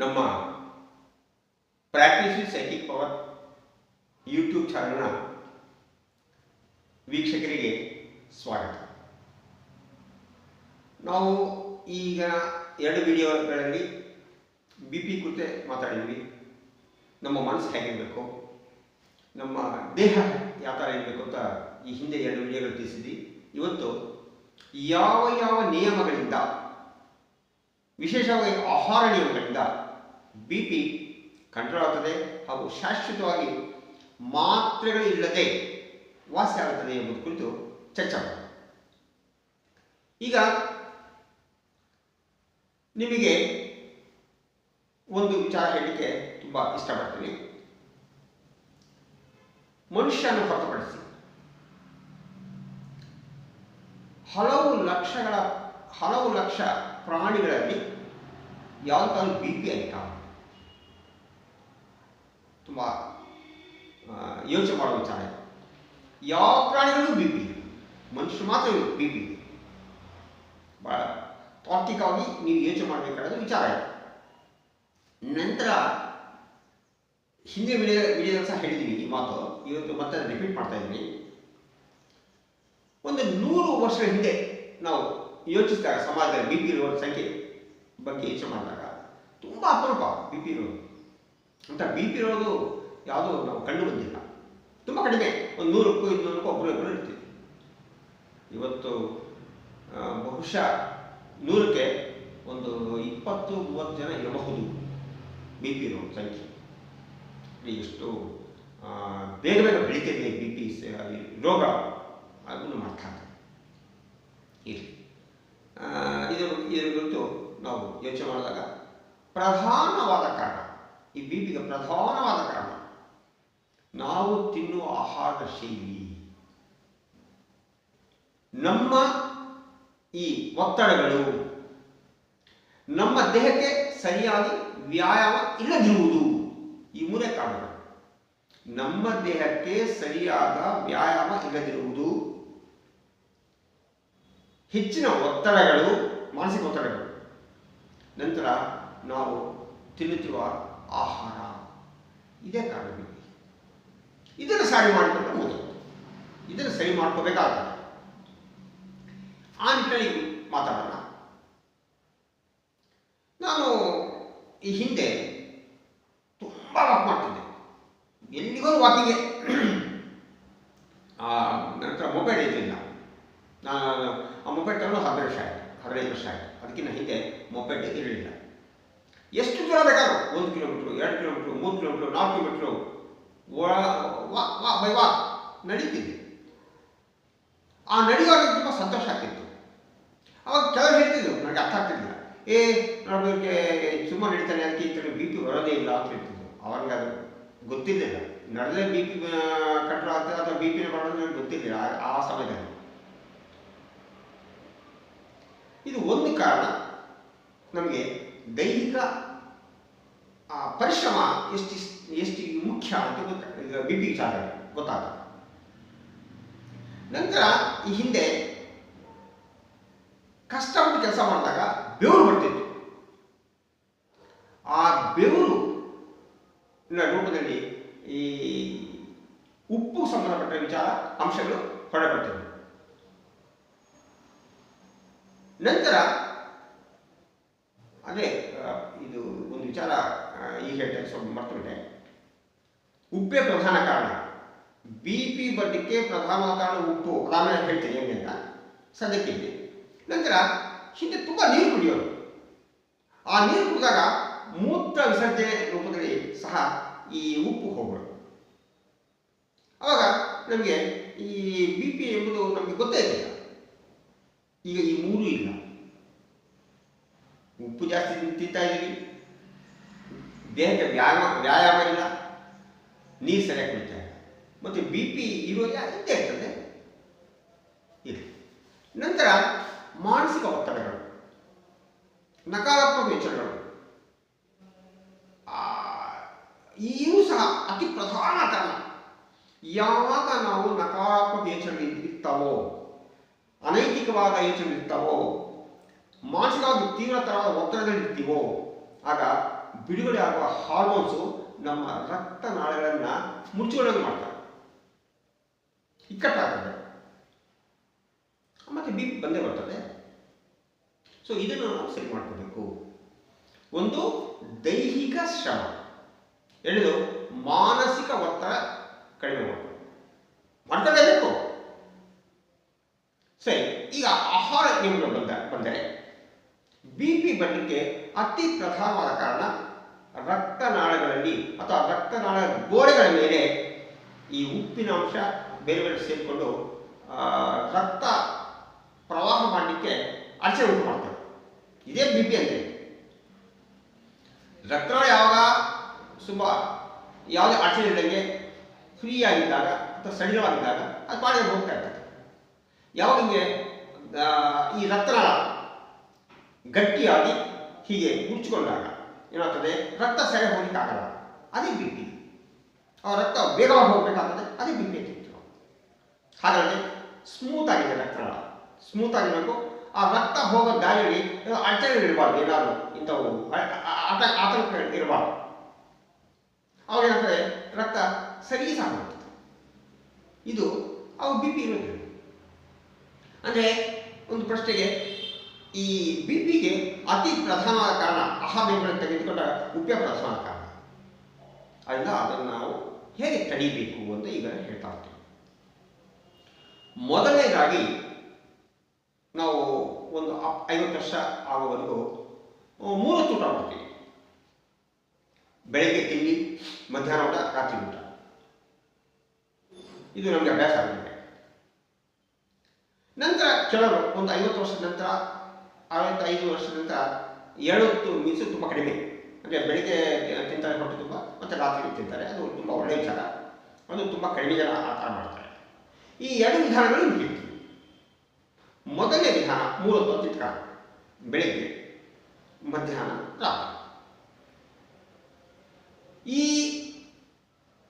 ನಮ್ಮ practice psychic power YouTube ಚಾನಲ್ನ ವೀಕ್ಷಕರಿಗೆ ಸ್ವಾಗತ. ನಾವು ಈಗ ಎರಡು ವಿಡಿಯೋಗಳಲ್ಲಿ ಬಿ ಪಿ ಕುರಿತೆ ಮಾತಾಡಿದ್ವಿ. ನಮ್ಮ ಮನಸ್ಸು ಹೇಗಿರಬೇಕು? ನಮ್ಮ ದೇಹ ಯಾವ ಥರ ಇರಬೇಕು ಅಂತ ಈ ಹಿಂದೆ ಎರಡು ವಿಡಿಯೋಗಳು ತಿಳಿಸಿದ್ವಿ. ಇವತ್ತು ಯಾವ ಯಾವ ನಿಯಮಗಳಿಂದ, ವಿಶೇಷವಾಗಿ ಆಹಾರ ನಿಯಮಗಳಿಂದ ಬಿ ಪಿ ಕಂಟ್ರೋಲ್ ಆಗ್ತದೆ ಹಾಗೂ ಶಾಶ್ವತವಾಗಿ ಮಾತ್ರೆಗಳಿಲ್ಲದೆ ವಾಸಿ ಆಗುತ್ತದೆ ಎಂಬುದು ಕುರಿತು ಚರ್ಚೆ ಮಾಡೋಣ ಈಗ ನಿಮಗೆ ಒಂದು ವಿಚಾರ ಹೇಳಲಿಕ್ಕೆ ತುಂಬ ಇಷ್ಟಪಡ್ತೀನಿ. ಮನುಷ್ಯನ ಹೊರತುಪಡಿಸಿ ಹಲವು ಲಕ್ಷಗಳ, ಹಲವು ಲಕ್ಷ ಪ್ರಾಣಿಗಳಲ್ಲಿ ಯಾವುದಾದ್ರೂ ಬಿ ಪಿ ತುಂಬ ಯೋಚನೆ ಮಾಡೋ ವಿಚಾರ ಇದೆ ಯಾವ ಪ್ರಾಣಿಗಳಿಗೂ ಬಿ ಪಿ ಮನುಷ್ಯರು ಮಾತ್ರ ಬಿ ಪಿ ಭಾಳ ತಾತ್ವಿಕವಾಗಿ ನೀವು ಯೋಚನೆ ಮಾಡಬೇಕಾದ ವಿಚಾರ ಇದೆ. ನಂತರ ಹಿಂದೆ ವಿಡಿಯೋ, ವಿಡಿಯೋದಲ್ಲಿ ಸಹ ಹೇಳಿದ್ದೀನಿ ಈ ಮಾತು. ಇವತ್ತು ಮತ್ತೆ ರಿಪೀಟ್ ಮಾಡ್ತಾ ಇದ್ದೀನಿ. ಒಂದು ನೂರು ವರ್ಷಗಳ ಹಿಂದೆ ನಾವು ಯೋಚಿಸಿದಾಗ ಸಮಾಜದಲ್ಲಿ ಬಿ ಪಿ ಇರುವವರ ಸಂಖ್ಯೆ ಬಗ್ಗೆ ಯೋಚನೆ ಮಾಡಿದಾಗ ತುಂಬ ಅಪರೂಪ ಬಿ ಪಿ ಇರೋದು ಅಂತ ಬಿ ಪಿ ಇರೋದು ಯಾವುದೂ ನಾವು ಕಂಡು ಬಂದಿಲ್ಲ. ತುಂಬ ಕಡಿಮೆ ಒಂದು ನೂರಕ್ಕೂ ಇನ್ನೂರಕ್ಕೂ ಒಬ್ಬರು ಇಬ್ಬರು ಇರ್ತೀವಿ. ಇವತ್ತು ಬಹುಶಃ ನೂರಕ್ಕೆ ಒಂದು ಇಪ್ಪತ್ತು ಮೂವತ್ತು ಜನ ಇರಬಹುದು ಬಿ ಪಿ ಇರೋ ಸಂಖ್ಯೆ. ಎಷ್ಟು ಆ, ಬೇಗ ಬೇಗ ಬೆಳೀತಿದೆ ಬಿ ಪಿ ರೋಗ ಅದನ್ನು ಅರ್ಥ ಆಗ್ತದೆ ಇರಲಿ. ಇದು ಇದರ ಕುರಿತು ನಾವು ಯೋಚನೆ ಮಾಡಿದಾಗ ಪ್ರಧಾನವಾದ ಕಾರಣ ಈ ಬಿ ಪಿಗೆ ಪ್ರಧಾನವಾದ ಕಾರಣ. ನಾವು ತಿನ್ನುವ ಆಹಾರ ಶೈಲಿ. ನಮ್ಮ ಈ ಒತ್ತಡಗಳು, ನಮ್ಮ ದೇಹಕ್ಕೆ ಸರಿಯಾಗಿ ವ್ಯಾಯಾಮ ಇಲ್ಲದಿರುವುದು ಈ ಮೂರೇ ಕಾರಣಗಳು ನಮ್ಮ ದೇಹಕ್ಕೆ ಸರಿಯಾದ ವ್ಯಾಯಾಮ ಇಲ್ಲದಿರುವುದು, ಹೆಚ್ಚಿನ ಒತ್ತಡಗಳು, ಮಾನಸಿಕ ಒತ್ತಡಗಳು. ನಂತರ ನಾವು ತಿನ್ನುತ್ತಿರುವ ಆಹಾರ ಇದೇ ಕಾರಣ ಇದನ್ನು ಸರಿ ಮಾಡಿಕೊಂಡು ಮೊದಲು ಇದನ್ನು ಸರಿ ಮಾಡ್ಕೋಬೇಕಾಗ್ತದೆ. ಆ ನಿಟ್ಟಿನಲ್ಲಿ ಮಾತಾಡೋಣ. ನಾನು ಈ ಹಿಂದೆ ತುಂಬ ವಾಕ್ ಮಾಡ್ತಿದ್ದೆ. ಎಲ್ಲಿಗೂ ವಾಕಿಂಗೆ. ನಂತರ ಮೊಬೈಲ್ ಇರಲಿಲ್ಲ. ನಾನು ಆ ಮೊಬೈಲ್ ತಗೊಂಡು ಹದಿನೈದು ವರ್ಷ ಆಯಿತು. ಹದಿನೈದು ವರ್ಷ ಆಯಿತು. ಅದಕ್ಕಿಂತ ಹಿಂದೆ ಮೊಬೈಲ್ ಇರಲಿಲ್ಲ. ಎಷ್ಟು ದೂರ ಬೇಕಾದ್ರು? ಒಂದು ಕಿಲೋಮೀಟ್ರು ಎರಡು ಕಿಲೋಮೀಟ್ರು ಮೂರು ಕಿಲೋಮೀಟ್ರು ನಾಲ್ಕು ಕಿಲೋಮೀಟ್ರು ಬೈ ವಾ ನಡೀತಿದ್ದೆ ಆ ನಡೆಯುವಾಗ ತುಂಬ ಸಂತೋಷ ಆಗ್ತಿತ್ತು. ಅವಾಗ ಕೆಲವರು ಹೇಳ್ತಿದ್ರು, ನನಗೆ ಅರ್ಥ ಆಗ್ತಿರ್ಲಿಲ್ಲ. ಏ ನೋಡೋದಕ್ಕೆ ಸುಮ್ಮನೆ ನಡೀತಾನೆ, ಅದಕ್ಕೆ ಈ ಬಿ ಪಿ ಬರೋದೇ ಇಲ್ಲ, ಅಂತ ಹೇಳ್ತಿದ್ರು. ಅವಾಗ ಅದು ಗೊತ್ತಿರಲಿಲ್ಲ. ನಡೆದೇ ಬಿ ಪಿ ಕಂಟ್ರೋಲ್ ಆಗ್ತದೆ ಅಥವಾ ಬಿ ಪಿನ ಬರೋದು ನನಗೆ ಗೊತ್ತಿರಲಿಲ್ಲ ಆ ಸಮಯದಲ್ಲಿ. ಇದು ಒಂದು ಕಾರಣ ನಮಗೆ ದೈಹಿಕ ಪರಿಶ್ರಮ ಎಷ್ಟು ಎಷ್ಟು ಮುಖ್ಯ ಅಂತ ಗೊತ್ತ ಈಗ ಬಿ ಪಿ ನಂತರ ಈ ಹಿಂದೆ ಕಷ್ಟಪಟ್ಟು ಕೆಲಸ ಮಾಡಿದಾಗ ಬೆವರು ಬರ್ತಿತ್ತು ಆ ಬೆವರು ರೂಪದಲ್ಲಿ ಈ ಉಪ್ಪು ಸಂಬಂಧಪಟ್ಟ ವಿಚಾರ, ಅಂಶಗಳು ಹೊರಬರ್ತವೆ ನಂತರ ಅದೇ ಆ, ಇದು ಒಂದು ವಿಚಾರ ಈ ಹೇಳ್ತೇನೆ ಸ್ವಲ್ಪ ಮರ್ತುಬಿಟ್ಟೆ. ಉಪ್ಪೇ ಪ್ರಧಾನ ಕಾರಣ. ಬಿ ಪಿ ಬರಲಿಕ್ಕೆ ಪ್ರಧಾನ ಕಾರಣ ಉಪ್ಪು. ರಾಮಾಯಣ ಹೇಳ್ತೇನೆ ಹೆಂಗೆ ಅಂತ. ಇದೆ. ನಂತರ ಹಿಂದೆ ತುಂಬ ನೀರು ಕುಡಿಯೋರು. ಆ ನೀರು ಕುಡಿದಾಗ ಮೂತ್ರ ವಿಸರ್ಜನೆ ರೂಪದಲ್ಲಿ ಸಹ ಈ ಉಪ್ಪು ಹೋಗೋದು ಆವಾಗ ನಮಗೆ ಈ ಬಿ ಪಿ ಎಂಬುದು ನಮಗೆ ಗೊತ್ತೇ ಇರಲಿಲ್ಲ. ಈಗ ಈ ಮೂರು ಇಲ್ಲ. ಜಾಸ್ತಿ ತಿಂತಾ ಇದ್ದೀವಿ ದೇಹಕ್ಕೆ ವ್ಯಾಯಾಮ ವ್ಯಾಯಾಮ ಇಲ್ಲ. ನೀರು ಸರಿಯಾಗಿ ಕುಡಿತಾ ಇಲ್ಲ. ಮತ್ತು ಬಿ ಪಿ ಇರೋದು ಇದ್ದೇ ಇರ್ತದೆ? ಇದೆ. ನಂತರ ಮಾನಸಿಕ ಒತ್ತಡಗಳು, ನಕಾರಾತ್ಮಕ ವಿಚಾರಗಳು ಇವು ಸಹ ಅತಿ ಪ್ರಧಾನ ಕಾರಣ ಯಾವಾಗ ನಾವು ನಕಾರಾತ್ಮಕ ಯೋಚನೆ ಇರ್ತಾವೋ ಅನೈತಿಕವಾದ ಯೋಚನೆ ಇರ್ತಾವೋ ಮಾನಸಿಕವಾಗಿ ತೀವ್ರತರವಾದ ಒತ್ತಡದಲ್ಲಿರ್ತೀವೋ ಆಗ ಬಿಡುಗಡೆ ಆಗುವ ಹಾರ್ಮೋನ್ಸು ನಮ್ಮ ರಕ್ತನಾಳಗಳನ್ನು ಮುಚ್ಚಿಕೊಳ್ಳೋದು ಮಾಡ್ತಾರೆ. ಇಕ್ಕಟ್ಟಾಗ್ತದೆ. ಮತ್ತೆ ಬಿ ಬಂದೇ ಬರ್ತದೆ. ಸೊ ಇದನ್ನು ನಾವು ಸರಿ ಮಾಡ್ಕೋಬೇಕು. ಒಂದು ದೈಹಿಕ ಶ್ರಮ. ಎರಡು ಮಾನಸಿಕ ಒತ್ತಡ ಕಡಿಮೆ ಮಾಡಬೇಕು. ಮಾಡ್ಕೊಳ್ಳೇಬೇಕು ಸರಿ, ಈಗ ಆಹಾರ ನಿಯಮಗಳು ಬಂದ ಬಂದರೆ ಬಿ ಪಿ ಬರಲಿಕ್ಕೆ ಅತಿ ಪ್ರಧಾನವಾದ ಕಾರಣ ರಕ್ತನಾಳಗಳಲ್ಲಿ ಅಥವಾ ರಕ್ತನಾಳ ಗೋಡೆಗಳ ಮೇಲೆ ಈ ಉಪ್ಪಿನ ಅಂಶ ಬೇರೆ ಬೇರೆ ಸೇರಿಕೊಂಡು ರಕ್ತ ಪ್ರವಾಹ ಮಾಡಲಿಕ್ಕೆ ಅಡಚಣೆ ಉಂಟು ಮಾಡ್ತವೆ ಇದೇ ಬಿ ಪಿ ಅಂತೇಳಿ ರಕ್ತನಾಳ ಯಾವಾಗ ತುಂಬ ಯಾವುದೇ ಅಡಚಣೆ ಇದ್ದಂಗೆ ಫ್ರೀ ಆಗಿದ್ದಾಗ ಅಥವಾ ಸಡಿಲವಾಗಿದ್ದಾಗ ಅದು ಬಾಡಿಗೆ ಹೋಗ್ತಾ ಇರ್ತದೆ. ಯಾವಾಗ ಹಿಂಗೆ ಈ ರಕ್ತನಾಳ ಗಟ್ಟಿಯಾಗಿ ಹೀಗೆ ಮುಚ್ಚಿಕೊಂಡಾಗ ಏನಾಗ್ತದೆ? ರಕ್ತ ಸೆರೆ ಹೋಗಲಿಕ್ಕಾಗಲ್ಲ ಅದೇ ಬಿ ಪಿ ಆ ರಕ್ತ ವೇಗವಾಗಿ ಹೋಗ್ಬೇಕಾಗ್ತದೆ, ಅದೇ ಬಿ ಪಿ ಅಂತ ಹೇಳ್ತೀವಿ ನಾವು. ಹಾಗಾಗಿ ಸ್ಮೂತ್ ಆಗಿದೆ ರಕ್ತ ಸ್ಮೂತ್ ಆಗಿರಬೇಕು. ಆ ರಕ್ತ ಹೋಗೋ ಏನೋ ಅಡಚಣೆ ಇರಬಾರ್ದು, ಏನಾದರೂ ಇಂಥವು. ಆತಂಕ ಇರಬಾರ್ದು. ಅವಾಗ ಏನಾಗ್ತದೆ? ರಕ್ತ ಸರಿ ಸಾಕಾಗ್ತದೆ ಇದು ಅವು ಬಿ ಪಿ ಇರೋದಿಲ್ಲ ಅಂದರೆ ಒಂದು ಪ್ರಶ್ನೆಗೆ ಈ ಬಿಪಿಗೆ ಅತಿ ಪ್ರಧಾನವಾದ ಕಾರಣ ಆಹಾರ ತೆಗೆದುಕೊಂಡ ಮುಖ್ಯ ಪ್ರಧಾನ ಕಾರಣ. ಅದರಿಂದ ಅದನ್ನು ನಾವು ಹೇಗೆ ತಡಿಬೇಕು ಅಂತ ಈಗ ಹೇಳ್ತಾ ಇರ್ತೀವಿ ಮೊದಲನೇದಾಗಿ ನಾವು ಒಂದು ಐವತ್ತು ವರ್ಷ ಆಗುವವರೆಗೂ ಮೂರು ತೂಟ ಮಾಡ್ತೀವಿ. ಬೆಳಗ್ಗೆ ತಿಂಡಿ, ಮಧ್ಯಾಹ್ನ ಊಟ, ರಾತ್ರಿ ಊಟ. ಇದು ನಮಗೆ ಅಭ್ಯಾಸ ಆಗುತ್ತೆ. ನಂತರ ಕೆಲವರು ಒಂದು ಐವತ್ತು ವರ್ಷದ ನಂತರ ಐವತ್ತೈದು ಐದು ವರ್ಷದಿಂದ ಏಳು ಹೊತ್ತು ಮೀಸು ತುಂಬ ಕಡಿಮೆ. ಅಂದರೆ ಬೆಳಿಗ್ಗೆ ತಿಂತಾರೆ ಹೊಟ್ಟೆ ತುಂಬ, ಮತ್ತು ರಾತ್ರಿ ತಿಂತಾರೆ. ಅದು ತುಂಬ ಒಳ್ಳೆಯ ವಿಚಾರ. ಅದು ತುಂಬ ಕಡಿಮೆ ಜನ ಆ ಥರ ಮಾಡ್ತಾರೆ. ಈ ಎರಡು ವಿಧಾನಗಳು ಹೇಳ್ತೀನಿ. ಮೊದಲನೇ ವಿಧಾನ ಮೂರು ಹೊತ್ತು ತಿಂತ್ಕಾರ ಬೆಳಿಗ್ಗೆ, ಮಧ್ಯಾಹ್ನ, ರಾತ್ರಿ. ಈ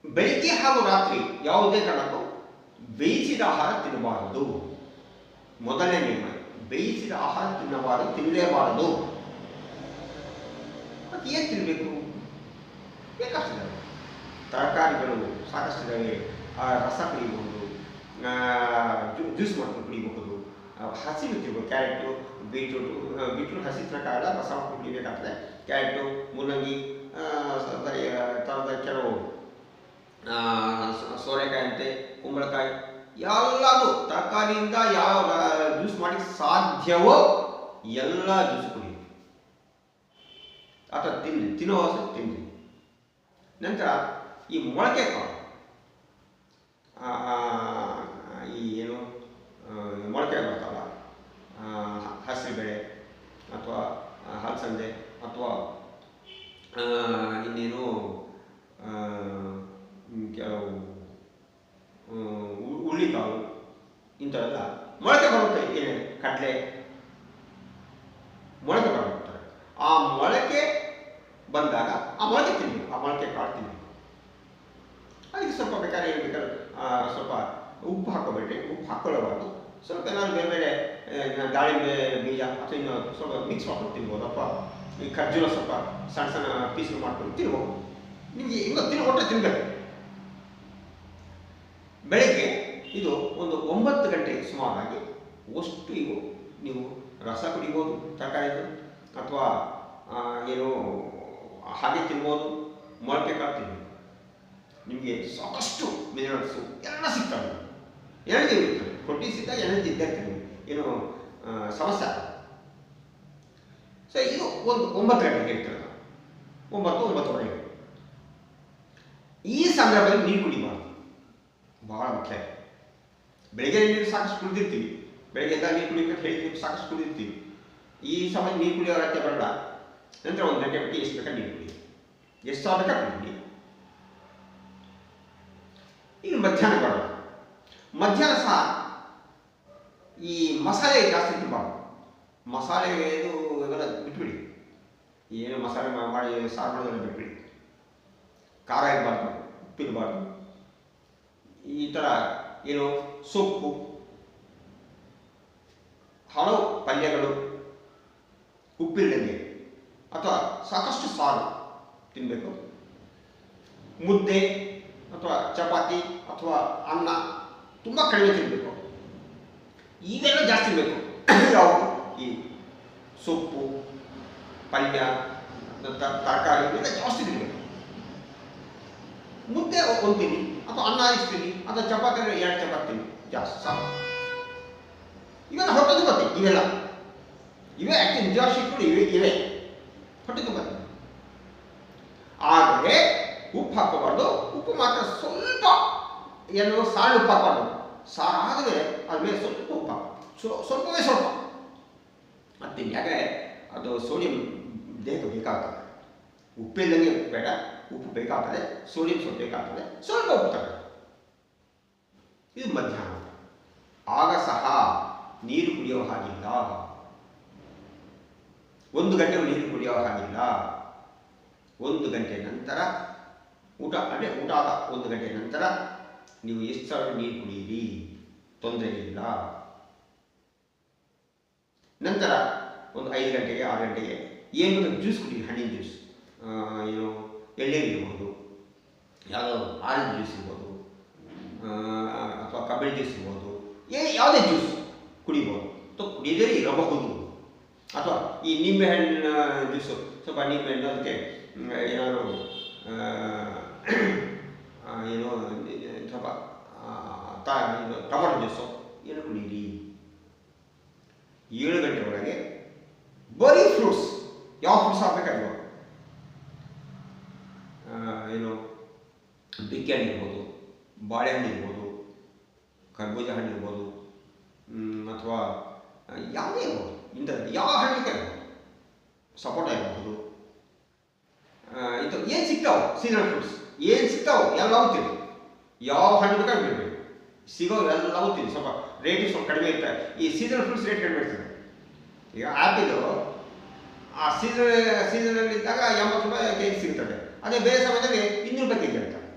ಬೆಳಿಗ್ಗೆ ಹಾಗೂ ರಾತ್ರಿ ಯಾವುದೇ ಕಾರಣಕ್ಕೂ ಬೇಯಿಸಿದ ಆಹಾರ ತಿನ್ನಬಾರದು. ಮೊದಲನೇ ನಿಯಮ. ಬೇಯಿಸಿದ ಆಹಾರ ತಿನ್ನಬಾರದು ತಿನ್ನಲೇಬಾರದು ಮತ್ತೆ ಏನು ತಿನ್ನಬೇಕು ಬೇಕಾಗ್ತದೆ ತರಕಾರಿಗಳು ಸಾಕಷ್ಟಿದ್ದಾವೆ ರಸ ಕುಡಿಬಹುದು ಜ್ಯೂಸ್ ಮಾಡ್ಕೊಂಡು ಕುಡಿಬಹುದು ಹಸಿ ತಿನ್ಬೋದು, ಕ್ಯಾರೆಟು, ಬೀಟ್ರೂಟು ಬೀಟ್ರೂಟ್ ಹಸಿ ತರಕಾರಿ ರಸ ಮಾಡ್ಕೊಂಡು ಕುಡಿಬೇಕಾಗ್ತದೆ. ಕ್ಯಾರೆಟು, ಮೂಲಂಗಿ ಥರದ ಕೆಲವು ಸೋರೆಕಾಯಿ ಅಂತೆ ಕುಂಬಳಕಾಯಿ ಎಲ್ಲದು ತರಕಾರಿಯಿಂದ ಯಾವ ಜ್ಯೂಸ್ ಮಾಡಿ ಸಾಧ್ಯವೋ ಎಲ್ಲ ಜ್ಯೂಸ್ ಕುಡಿ ಅಥವಾ ತಿನ್ನಿ ತಿನ್ನೋ ತಿನ್ನಿ ನಂತರ ಈ ಮೊಳಕೆ ಕಾಳು. ಈ ಏನು ಆ, ಮೊಳಕೆ ಬರ್ತಾವಲ್ಲ ಆ, ಹ- ಹಸಿರುಬೇಳೆ ಅಥವಾ ಆ, ಹಲಸಂದೆ ಅಥವಾ ಆ, ಇನ್ನೇನು ಆ, ಹ್ಮ್, ಕೆಲವು ಹ್ಮ್, ಹುಳ್ಳಿಕಾಳು ಇಂಥವೆಲ್ಲ ಮೊಳಕೆ ಬರುತ್ತೆ ಏನೇ ಕಡಲೆ ಮೊಳಕೆ ಬರುತ್ತೆ ಆ ಮೊಳಕೆ ಬಂದಾಗ ಆ ಮೊಳಕೆ ತಿನ್ನಬೇಕು ಆ ಮೊಳಕೆ ಕಾಳು ತಿನ್ನಬೇಕು ಅದಕ್ಕೆ ಸ್ವಲ್ಪ ಬೇಕಾದ್ರೆ ಏನು ಬೇಕಾದ್ರೆ ಆ, ಸ್ವಲ್ಪ ಉಪ್ಪು ಹಾಕೋಬೇಡ್ರಿ ಉಪ್ಪು ಹಾಕೊಳ್ಳಬಾರ್ದು ಸ್ವಲ್ಪ ಏನಾದ್ರು ಬೇರೆ ಬೇರೆ ಆ, ದಾಳಿಂಬೆ ಬೀಜ ಅಥವಾ ಇನ್ನು ಸ್ವಲ್ಪ ಮಿಕ್ಸ್ ಮಾಡ್ಕೊಂಡು ತಿನ್ಬೋದು ಅಥವಾ ಈ ಖರ್ಜೂರ ಸ್ವಲ್ಪ ಸಣ್ಣ ಸಣ್ಣ ಪೀಸ್ಗಳು ಮಾಡ್ಕೊಂಡು ತಿನ್ಬೋದು ನಿಮಗೆ ಇನ್ನೂ ತಿನ್ನ ಹೊಟ್ಟೆ ತಿನ್ನಬೇಕು ಬೆಳಗ್ಗೆ ಇದು ಒಂದು ಒಂಬತ್ತು ಗಂಟೆ ಸುಮಾರಾಗಿ ಅಷ್ಟು ಇವು ನೀವು ರಸ ಕುಡಿಬೋದು ತರಕಾರಿದು ಅಥವಾ ಏನು ಹಾಗೆ ತಿನ್ಬೋದು ಮೊಳಕೆ ಕಾಳು ತಿನ್ಬೋದು ನಿಮಗೆ ಸಾಕಷ್ಟು ಮಿನರಲ್ಸು ಎಲ್ಲ ಸಿಗ್ತವೆ ಎನರ್ಜಿ ಇರ್ತದೆ ಪ್ರೋಟೀನ್ಸ್ ಇದ್ದಾಗ ಎನರ್ಜಿ ಇದ್ದೇ ಇರ್ತದೆ ಏನು ಸಮಸ್ಯೆ ಸೊ ಇದು ಒಂದು ಒಂಬತ್ತು ಗಂಟೆಗೆ ಹೇಳ್ತಾರೆ ನಾವು. ಒಂಬತ್ತು ಗಂಟೆ ಈ ಸಂದರ್ಭದಲ್ಲಿ ನೀರು ಕುಡಿಬಾರ್ದು. ಬಹಳ ಮುಖ್ಯ. ಬೆಳಗ್ಗೆ ನೀರು ಸಾಕಷ್ಟು ಕುಡಿದಿರ್ತೀವಿ. ಬೆಳಗ್ಗೆ ಎದ್ದಾಗ ನೀರು ಕುಡಿಯಕ್ಕೆ ಹೇಳಿ ಸಾಕಷ್ಟು ಕುಡಿದಿರ್ತೀವಿ. ಈ ಸಮಯ ನೀರು ಕುಡಿಯೋ ಅಗತ್ಯ ಬರಲ್ಲ. ನಂತರ ಒಂದು ಗಂಟೆ ಬಿಟ್ಟು ಎಷ್ಟು ಬೇಕಾದ್ರೆ ನೀರು ಕುಡಿ ಎಷ್ಟು ಸಾವಿರ ಕುಡಿ ಈಗ ಮಧ್ಯಾಹ್ನ ಬರೋಣ. ಮಧ್ಯಾಹ್ನ ಸಹ ಈ ಮಸಾಲೆ ಜಾಸ್ತಿ ತಿನ್ನಬಾರ್ದು ಮಸಾಲೆ ಇದು ಇವೆಲ್ಲ ಬಿಟ್ಬಿಡಿ. ಏನು ಮಸಾಲೆ ಮಾಡಿ ಸಾರು ಮಾಡೋದೆಲ್ಲ ಬಿಟ್ಬಿಡಿ. ಖಾರ ಇರಬಾರ್ದು, ಉಪ್ಪಿರಬಾರ್ದು. ಈ ಥರ ಏನು ಸೊಪ್ಪು, ಹಲವು ಪಲ್ಯಗಳು ಉಪ್ಪಿಲ್ಲದೆ ಅಥವಾ ಸಾಕಷ್ಟು ಸಾರು ತಿನ್ನಬೇಕು ಮುದ್ದೆ ಅಥವಾ ಚಪಾತಿ ಅಥವಾ ಅನ್ನ ತುಂಬ ಕಡಿಮೆ ತಿನ್ನಬೇಕು ಇವೆಲ್ಲ ಜಾಸ್ತಿ ಬೇಕು. ಯಾವುದು? ಈ ಸೊಪ್ಪು, ಪಲ್ಯ ತರಕಾರಿ ಇವೆಲ್ಲ ಜಾಸ್ತಿ ತಿನ್ನಬೇಕು ಮುದ್ದೆ ಒಂದು ತಿನ್ನಿ, ಅಥವಾ ಅನ್ನ ಇಸ್ತೀನಿ ಅಥವಾ ಚಪಾತಿ ಎರಡು ಚಪಾತಿ ಜಾಸ್ತಿ ಸಾಕು. ಇವೆಲ್ಲ ಹೊಟ್ಟೆ ತುಂಬತ್ತೆ ಇವೆಲ್ಲ. ಇವೆ ಆ್ಯಕ್ಚುಲಿ ನಿಜವಾಗ್ಲೂ ಇವೆ ಇವೆ. ಹೊಟ್ಟೆ ತುಂಬತ್ತೆ ಆದರೆ ಉಪ್ಪು ಹಾಕೋಬಾರ್ದು ಉಪ್ಪು ಮಾತ್ರ ಸ್ವಲ್ಪ ಏನು ಸಾಳು ಉಪ್ಪು ಹಾಕಬಾರ್ದು. ಸಾರು ಆದಮೇಲೆ ಅದ್ಮೇಲೆ ಸ್ವಲ್ಪ ಉಪ್ಪ. ಸ್ವಲ್ಪವೇ ಸ್ವಲ್ಪ. ಮತ್ತೆ ಯಾಕಂದರೆ ಅದು ಸೋಡಿಯಂ ದೇಹಕ್ಕೆ ಬೇಕಾಗ್ತದೆ. ಉಪ್ಪಿಲ್ಲದಂಗೆ ಬೇಡ, ಉಪ್ಪು ಬೇಕಾಗ್ತದೆ, ಸೋಡಿಯಂ ಸ್ವಲ್ಪ ಬೇಕಾಗ್ತದೆ, ಸ್ವಲ್ಪ ಉಪ್ಪು ಇದು ಮಧ್ಯಾಹ್ನ. ಆಗ ಸಹ ನೀರು ಕುಡಿಯೋ ಹಾಗಿಲ್ಲ. ಒಂದು ಗಂಟೆ ನೀರು ಕುಡಿಯೋ ಹಾಗಿಲ್ಲ. ಒಂದು ಗಂಟೆ ನಂತರ ಊಟ, ಅಂದರೆ ಊಟ ಆದ ಒಂದು ಗಂಟೆ ನಂತರ ನೀವು ಎಷ್ಟು ಸಾವಿರ ನೀರು ಕುಡಿಯಿರಿ ತೊಂದರೆ ಇಲ್ಲ ನಂತರ ಒಂದು ಐದು ಗಂಟೆಗೆ, ಆರು ಗಂಟೆಗೆ ಏನು ಜ್ಯೂಸ್ ಕುಡೀರಿ ಹಣ್ಣಿನ ಜ್ಯೂಸ್ ಏನು, ಎಳ್ಳೆ ಇರ್ಬೋದು, ಯಾವುದೋ ಆರೆಂಜ್ ಜ್ಯೂಸ್ ಇರ್ಬೋದು ಅಥವಾ ಕಬ್ಬಳಿ ಜ್ಯೂಸ್ ಇರ್ಬೋದು, ಏ, ಯಾವುದೇ ಜ್ಯೂಸ್ ಕುಡಿಬೋದು. ಅಥವಾ ಕುಡಿಯದೇ ಇರಬಹುದು ಅಥವಾ ಈ ನಿಂಬೆಹಣ್ಣು ಜ್ಯೂಸು ಸ್ವಲ್ಪ ನಿಂಬೆಹಣ್ಣು ಅದಕ್ಕೆ ಏನಾದರೂ ಏನು ತ ಇದು ಟೊಮೊಟೊ ಜ್ಯೂಸು ಏನು ಕುಡೀರಿ ಏಳು ಗಂಟೆ ಒಳಗೆ ಬರೀ ಫ್ರೂಟ್ಸ್ ಯಾವ ಫ್ರೂಟ್ಸ್ ಹಾಕಬೇಕಾಗಿಲ್ಲ ಏನು ಬಿಕ್ಕೆ ಹಣ್ಣು ಇರ್ಬೋದು ಬಾಳೆಹಣ್ಣು ಇರ್ಬೋದು ಕರ್ಬೂಜ ಹಣ್ಣು ಇರ್ಬೋದು ಅಥವಾ ಯಾವುದೇ ಇರ್ಬೋದು ಇಂಥದ್ದು ಯಾವ ಹಣ್ಣು ಇರ್ಬೋದು ಸಪೋಟ ಇರಬಹುದು ಇದು ಏನು ಸಿಗ್ತಾವೆ ಸೀಸನಲ್ ಫ್ರೂಟ್ಸ್ ಏನು ಸಿಗ್ತಾವೆ ಎಲ್ಲವೂ ತಿನ್ನಿ ಯಾವ ಹಣ್ಣು ಬೇಕಾದ್ರೂ ಬಿಡಬೇಕು ಸಿಗೋ ಎಲ್ಲವೂ ತಿನ್ನಿ ಸ್ವಲ್ಪ ರೇಟ್ ಸ್ವಲ್ಪ ಕಡಿಮೆ ಇರ್ತದೆ ಈ ಸೀಸನ್ ಫ್ರೂಟ್ಸ್ ರೇಟ್ ಕಡಿಮೆ ಇರ್ತದೆ. ಈಗ ಆ್ಯಪಿಲು ಆ ಸೀಸನ್ ಸೀಸನಲ್ಲಿ ಇದ್ದಾಗ ಎಂಬತ್ತು ರೂಪಾಯಿ ಕೆ ಜಿ ಸಿಗ್ತದೆ. ಅದೇ ಬೇರೆ ಸಮಯದಲ್ಲಿ ಇನ್ನೂರು ರೂಪಾಯಿ ಕೆ ಜಿ ಇರ್ತದೆ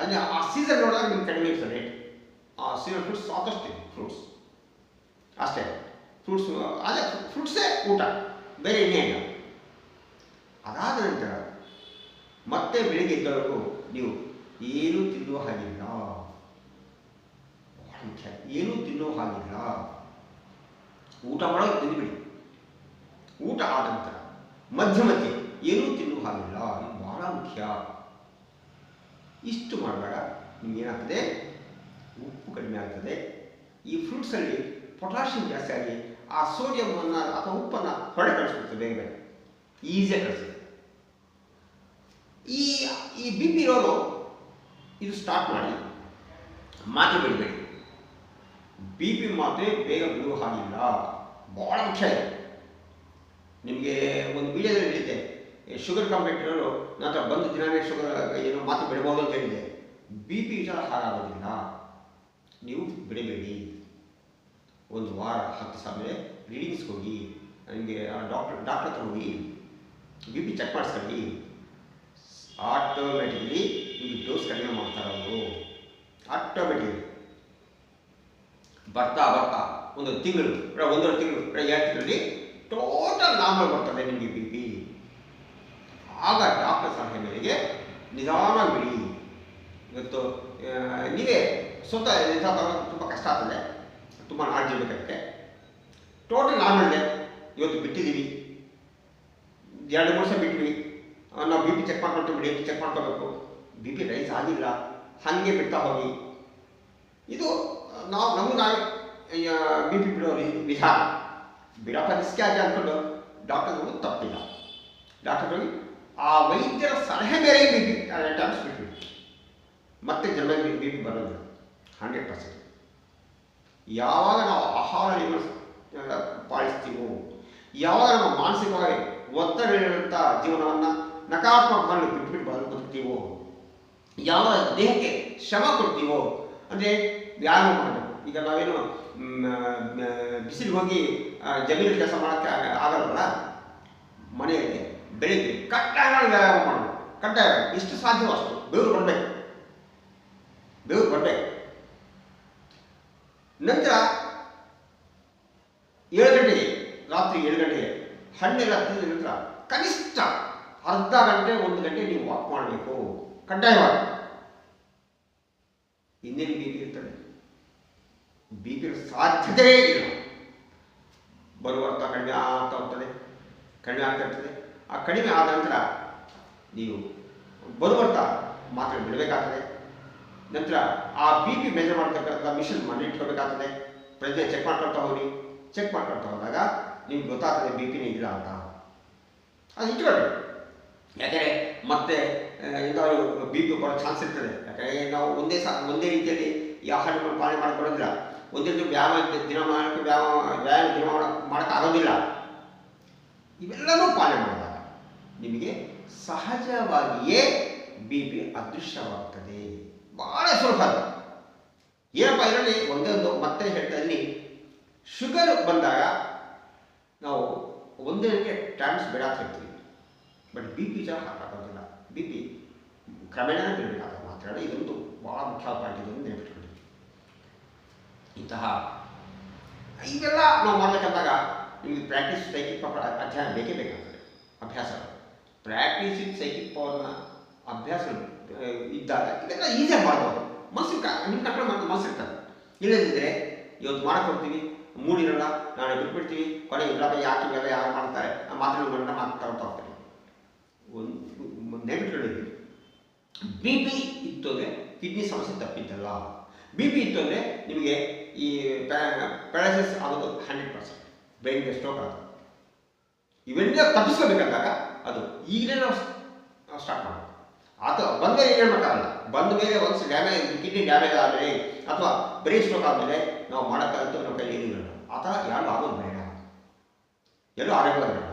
ಅಲ್ಲಿ ಆ ಸೀಸನ್ ನೋಡಿದಾಗ ನಿಮ್ಗೆ ಕಡಿಮೆ ಇರ್ತದೆ ರೇಟ್ ಆ ಸೀಸನ್ ಫ್ರೂಟ್ಸ್ ಸಾಕಷ್ಟು ಫ್ರೂಟ್ಸ್ ಅಷ್ಟೇ. ಫ್ರೂಟ್ಸ್ ಅದೇ ಫ್ರೂಟ್ಸೇ ಊಟ. ಬೇರೆ ಎಣ್ಣೆ ಇಲ್ಲ. ಅದಾದ ನಂತರ ಮತ್ತೆ ಬೆಳಿಗ್ಗೆ ಇದ್ದವರೆಗೂ ನೀವು ಏನೂ ತಿನ್ನುವ ಹಾಗಿಲ್ಲ. ಮುಖ್ಯ ಏನೂ ತಿನ್ನೋ ಹಾಗಿಲ್ಲ. ಊಟ ಮಾಡೋದು ತಿನ್ಬಿಡಿ. ಊಟ ಆದ ನಂತರ ಮಧ್ಯ ಮಧ್ಯೆ ಏನೂ ತಿನ್ನುವ ಹಾಗಿಲ್ಲ. ಇದು ಬಹಳ ಮುಖ್ಯ. ಇಷ್ಟು ಮಾಡಿದಾಗ ನಿಮಗೇನಾಗ್ತದೆ ಉಪ್ಪು ಕಡಿಮೆ ಆಗ್ತದೆ. ಈ ಫ್ರೂಟ್ಸಲ್ಲಿ ಪೊಟ್ಯಾಷಿಯಂ ಜಾಸ್ತಿ ಆಗಿ ಆ ಸೋಡಿಯಮನ್ನು ಅಥವಾ ಉಪ್ಪನ್ನು ಹೊರಗೆ ಕಳಿಸ್ಬಿಡ್ತದೆ ಬೇಗ ಬೇಗ. ಈಸಿಯಾಗಿ ಕಳಿಸ್ತದೆ ಈ ಈ ಬಿ ಪಿ ಇರೋರು ಇದು ಸ್ಟಾರ್ಟ್ ಮಾಡಿ. ಮಾತ್ರೆ ಬಿಡಬೇಡಿ. ಬಿ ಪಿ ಮಾತ್ರೆ ಬೇಗ ಬಿಡುವ ಹಾಗಿಲ್ಲ. ಭಾಳ ಮುಖ್ಯ ಇದೆ. ನಿಮಗೆ ಒಂದು ವಿಡಿಯೋದಲ್ಲಿ ಹೇಳಿದ್ದೆ. ಶುಗರ್ ಕಂಪ್ಲೇಂಟ್ ಇರೋರು ನಂತರ ಬಂದು ದಿನವೇ ಶುಗರ್ ಏನೋ ಮಾತು ಬಿಡಬಹುದು ಅಂತ ಹೇಳಿದೆ ಬಿ ಪಿ ವಿಚಾರ ಹಾಗಾಗೋದಿಲ್ಲ. ನೀವು ಬಿಡಬೇಡಿ. ಒಂದು ವಾರ, ಹತ್ತು ಸಾವಿರ ರೀಡಿಂಗ್ಸ್ ಹೋಗಿ, ನಿಮಗೆ ಡಾಕ್ಟರ್ ಡಾಕ್ಟರ್ ಹತ್ರ ಹೋಗಿ ಬಿ ಪಿ ಚೆಕ್ ಮಾಡಿಸ್ಕೊಳ್ಳಿ. ಆಟೋಮೆಟಿಕ್ಲಿ ಮಾಡ್ತಾರೆ ಅವರು ಬರ್ತಾ ಬರ್ತಾ ಒಂದು ತಿಂಗಳು ಒಂದೂವರೆ ತಿಂಗಳು ಎರಡು ತಿಂಗಳಲ್ಲಿ ಟೋಟಲ್ ನಾರ್ಮಲ್ ಬರ್ತದೆ ನಿಮಗೆ ಬಿ ಪಿ ಆಗ ಡಾಕ್ಟರ್ ಸಲಹೆ ಮೇರೆಗೆ ನಿಧಾನವಾಗಿ ಬಿಡಿ. ಇವತ್ತು ನೀವೇ ಸ್ವತಃ ತುಂಬ ಕಷ್ಟ ಆಗ್ತದೆ ತುಂಬ ನಾಳೆ ಬೇಕಾಗುತ್ತೆ ಟೋಟಲ್ ನಾರ್ಮಲ್ ಇದೆ ಇವತ್ತು ಬಿಟ್ಟಿದ್ದೀವಿ. ಎರಡು ವರ್ಷ ಬಿಟ್ವಿ ಆ, ನಾವು ಬಿ ಪಿ ಚೆಕ್ ಮಾಡ್ಕೊಳ್ತೀವಿ ಬಿಡಿ ಚೆಕ್ ಮಾಡ್ಕೋಬೇಕು. ಬಿ ಪಿ ರೈಸ್ ಆಗಿಲ್ಲ, ಹಾಗೆ ಬಿಡ್ತಾ ಹೋಗಿ. ಇದು ನಾವು, ನಮಗೆ ನಾವೇ ಬಿ ಪಿ ಬಿಡೋ ವಿಧಾನ. ಬಿಡಪ್ಪ ರಿಸ್ಕ್ ಆಗಿ ಅಂದ್ಕೊಂಡು ಡಾಕ್ಟರ್ಗಳು ತಪ್ಪಿಲ್ಲ. ಡಾಕ್ಟರ್ಗಳು ಆ ವೈದ್ಯರ ಸಲಹೆ ಮೇರೆಗೆ ಬಿ ಪಿ ಟ್ಯಾಬ್ಲೆಟ್ಸ್ ಬಿಟ್ಬಿಡಿ ಮತ್ತೆ ಜನ ಬಿ ಪಿ ಬರೋದು ಹಂಡ್ರೆಡ್ ಪರ್ಸೆಂಟ್ ಯಾವಾಗ ನಾವು ಆಹಾರ ಪಾಲಿಸ್ತೀವೋ, ಯಾವಾಗ ನಮ್ಮ ಮಾನಸಿಕವಾಗಿ ಒತ್ತಡ ಜೀವನವನ್ನು ನಕಾರಾತ್ಮಕ ಮಾಡಿ ಬಿಟ್ಬಿಟ್ಟು ಬದುಕುತ್ತೀವೋ ಯಾವ ದೇಹಕ್ಕೆ ಶ್ರಮ ಕೊಡ್ತೀವೋ ಅಂದರೆ ವ್ಯಾಯಾಮ ಮಾಡಬೇಕು. ಈಗ ನಾವೇನು ಬಿಸಿಲಿಗೆ ಹೋಗಿ ಜಮೀನು ಕೆಲಸ ಮಾಡೋಕ್ಕೆ ಆಗಲ್ವಲ್ಲ? ಮನೆಯಲ್ಲಿ ಬೆಳಿಗ್ಗೆ ಕಡ್ಡಾಯವಾಗಿ ವ್ಯಾಯಾಮ ಮಾಡಬೇಕು. ಕಡ್ಡಾಯ ಎಷ್ಟು ಸಾಧ್ಯವೋ ಅಷ್ಟು. ಬೆವರು ಬರಬೇಕು ಬೆವರು ಬರಬೇಕು ನಂತರ ಏಳು ಗಂಟೆಗೆ, ರಾತ್ರಿ ಏಳು ಗಂಟೆಗೆ ಹಣ್ಣೆಲ್ಲ ತಿಂದ ನಂತರ ಕನಿಷ್ಠ ಅರ್ಧ ಗಂಟೆ, ಒಂದು ಗಂಟೆ ನೀವು ವಾಕ್ ಮಾಡಬೇಕು. ಕಡ್ಡಾಯವಾಗಿ. ಇನ್ನೇನು ಬಿ ಪಿ ಇರ್ತದೆ? ಬಿ ಪಿ ಸಾಧ್ಯತೆಯೇ ಇಲ್ಲ. ಬರುವರ್ತ ಕಡಿಮೆ ಆಗ್ತಾ ಹೋಗ್ತದೆ ಕಡಿಮೆ ಆಗ್ತಾ ಇರ್ತದೆ. ಆ ಕಡಿಮೆ ಆದ ನಂತರ ನೀವು ಬರುವಂತ ಮಾತ್ರ ಬಿಡಬೇಕಾಗ್ತದೆ. ನಂತರ ಆ ಬಿ ಪಿ ಮೆಜರ್ ಮಾಡ್ತಕ್ಕಂಥ ಮಿಷನ್ ಮನೆ ಇಟ್ಕೋಬೇಕಾಗ್ತದೆ. ಪ್ರಜ್ಞೆ ಚೆಕ್ ಮಾಡ್ಕೊಳ್ತಾ ಹೋಗಿ. ಚೆಕ್ ಮಾಡ್ಕೊಳ್ತಾ ಹೋದಾಗ ನಿಮ್ಗೆ ಗೊತ್ತಾಗ್ತದೆ ಬಿ ಪಿನೇ ಇಲ್ಲ ಅಂತ. ಅದು ಇಟ್ಕೊಳ್ಳಿ. ಯಾಕಂದರೆ ಮತ್ತೆ ಎಂದಾದ್ರು ಬಿ ಪಿ ಬರೋ ಚಾನ್ಸ್ ಇರ್ತದೆ. ಯಾಕಂದರೆ ನಾವು ಒಂದೇ ಸಾ, ಒಂದೇ ರೀತಿಯಲ್ಲಿ ಈ ಆಹಾರಗಳು ಪಾಲನೆ ಮಾಡ್ಕೊಳ್ಳೋದಿಲ್ಲ. ಒಂದೇ ರೀತಿ ವ್ಯಾಯಾಮ ದಿನ ಮಾಡೋಕ್ಕೆ ವ್ಯಾಯಾಮ ವ್ಯಾಯಾಮ ದಿನ ಮಾಡೋಕ್ಕೆ ಆಗೋದಿಲ್ಲ. ಇವೆಲ್ಲನೂ ಪಾಲನೆ ಮಾಡಿದಾಗ ನಿಮಗೆ ಸಹಜವಾಗಿಯೇ ಬಿ ಪಿ ಅದೃಶ್ಯವಾಗ್ತದೆ. ಬಹಳ ಸುಲಭ ಅದು. ಏನಪ್ಪ ಇದರಲ್ಲಿ ಒಂದೇ ಒಂದು ಮತ್ತೆ ಹೇಳ್ತಾ ಇದ್ದೀನಿ. ಶುಗರ್ ಬಂದಾಗ ನಾವು ಒಂದೇ ರೀತಿಯ ಟ್ಯಾಬ್ಲೆಟ್ಸ್ ಬೇಡ ಹೇಳ್ತೀವಿ. ಬಟ್ ಬಿ ಪಿ ಜನ ಹಾಕೋದಿಲ್ಲ ಬಿ ಪಿ ಕ್ರಮೇಣ ಬಿಡಬೇಕಾದ ಮಾತ್ರ ಇದೊಂದು ಭಾಳ ಮುಖ್ಯ ಪಾಯಿಂಟ್ ಇದೊಂದು ನೆನಪಿಟ್ಕೊಳ್ಳಿ ಇಂತಹ ಇವೆಲ್ಲ ನಾವು ಮಾಡಬೇಕಂದಾಗ ನಿಮಗೆ ಪ್ರಾಕ್ಟೀಸ್ ಸೈಕಿಕ್ ಪವರ್ ಅಧ್ಯಯನ ಬೇಕೇ ಬೇಕಾಗ್ತದೆ. ಅಭ್ಯಾಸ. ಪ್ರಾಕ್ಟೀಸ್ ಇನ್ ಸೈಕಿಕ್ ಪವರ್ನ ಅಭ್ಯಾಸ ಇದ್ದಾಗ ಇದೆಲ್ಲ ಈಸಿಯಾಗಿ ಮಾಡ್ಬೋದು. ಮನಸ್ಸು ಕ ನಿಮ್ಮ ಕಟ್ಟಡ ಮನಸ್ಸು ಇರ್ತದೆ ಇಲ್ಲದಿದ್ದರೆ ಇವತ್ತು ಮಾಡಕ್ಕೆ ಹೋಗ್ತೀವಿ ಮೂಡಿರಲ್ಲ, ನಾಳೆ ಬಿಟ್ಬಿಡ್ತೀವಿ ಕೊನೆ ಇಲ್ಲ ಯಾಕೆ ಇವೆಲ್ಲ ಯಾರು ಮಾಡ್ತಾರೆ ಮಾತುಗಳನ್ನ ಮಾತಾಡ್ತಾ ಹೋಗ್ತಾರೆ ಒಂದು ನೆನ್ಕೊಳ್ಳಿ ಬಿ ಪಿ ಇತ್ತು ಅಂದರೆ ಕಿಡ್ನಿ ಸಮಸ್ಯೆ ತಪ್ಪಿದ್ದಲ್ಲ ಬಿ ಪಿ ಇತ್ತು ಅಂದರೆ ನಿಮಗೆ ಈ ಪ್ಯಾರಾಸಿಸ್ ಆಗೋದು ಹಂಡ್ರೆಡ್ ಪರ್ಸೆಂಟ್ ಬ್ರೈನ್ಗೆ ಸ್ಟ್ರೋಕ್ ಆಗೋದು. ಇವೆಲ್ಲ ತಪ್ಪಿಸ್ಕೋಬೇಕಂದಾಗ ಅದು ಈಗಲೇ ನಾವು ಸ್ಟಾರ್ಟ್ ಮಾಡೋದು. ಅದು ಬಂದ ಮೇಲೆ ಏನು ಮಾಡ್ತಾರಲ್ಲ ಬಂದ ಮೇಲೆ ಒಂದು ಡ್ಯಾಮೇಜ್ ಕಿಡ್ನಿ ಡ್ಯಾಮೇಜ್ ಆದರೆ ಅಥವಾ ಬ್ರೈನ್ ಸ್ಟ್ರೋಕ್ ಆದಮೇಲೆ ನಾವು ಮಾಡೋಕ್ಕಾಗುತ್ತೆ ನಮ್ಮ ಕೈಲಿ ಏನಿಲ್ಲ ಆ ಥರ ಯಾರು ಆಗೋದು ಬೇಡ. ಎಲ್ಲೂ ಆರೋಗ್ಯವಾಗಿ ಬೇಡ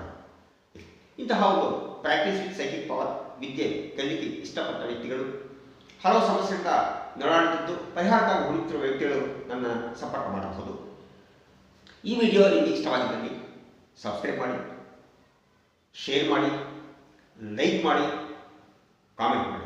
ಇಂತಹ ಒಂದು ಪ್ರಾಕ್ಟೀಸ್ ವಿತ್ ಸೈಕಿಕ್ ಪವರ್, ವಿದ್ಯೆ, ಕಲಿಕೆ, ಇಷ್ಟಪಟ್ಟ ವ್ಯಕ್ತಿಗಳು. ಹಲವು ಸಮಸ್ಯೆಯಿಂದ ನಡಾಡುತ್ತಿದ್ದು ಪರಿಹಾರಕ್ಕಾಗಿ ಹುಡುಕ್ತಿರುವ ವ್ಯಕ್ತಿಗಳು ನನ್ನ ಸಂಪರ್ಕ ಮಾಡಬಹುದು. ಈ ವಿಡಿಯೋ ನಿಮಗೆ ಇಷ್ಟವಾಗಿದ್ದಲ್ಲಿ ಸಬ್ಸ್ಕ್ರೈಬ್ ಮಾಡಿ ಶೇರ್ ಮಾಡಿ ಲೈಕ್ ಮಾಡಿ ಕಾಮೆಂಟ್ ಮಾಡಿ.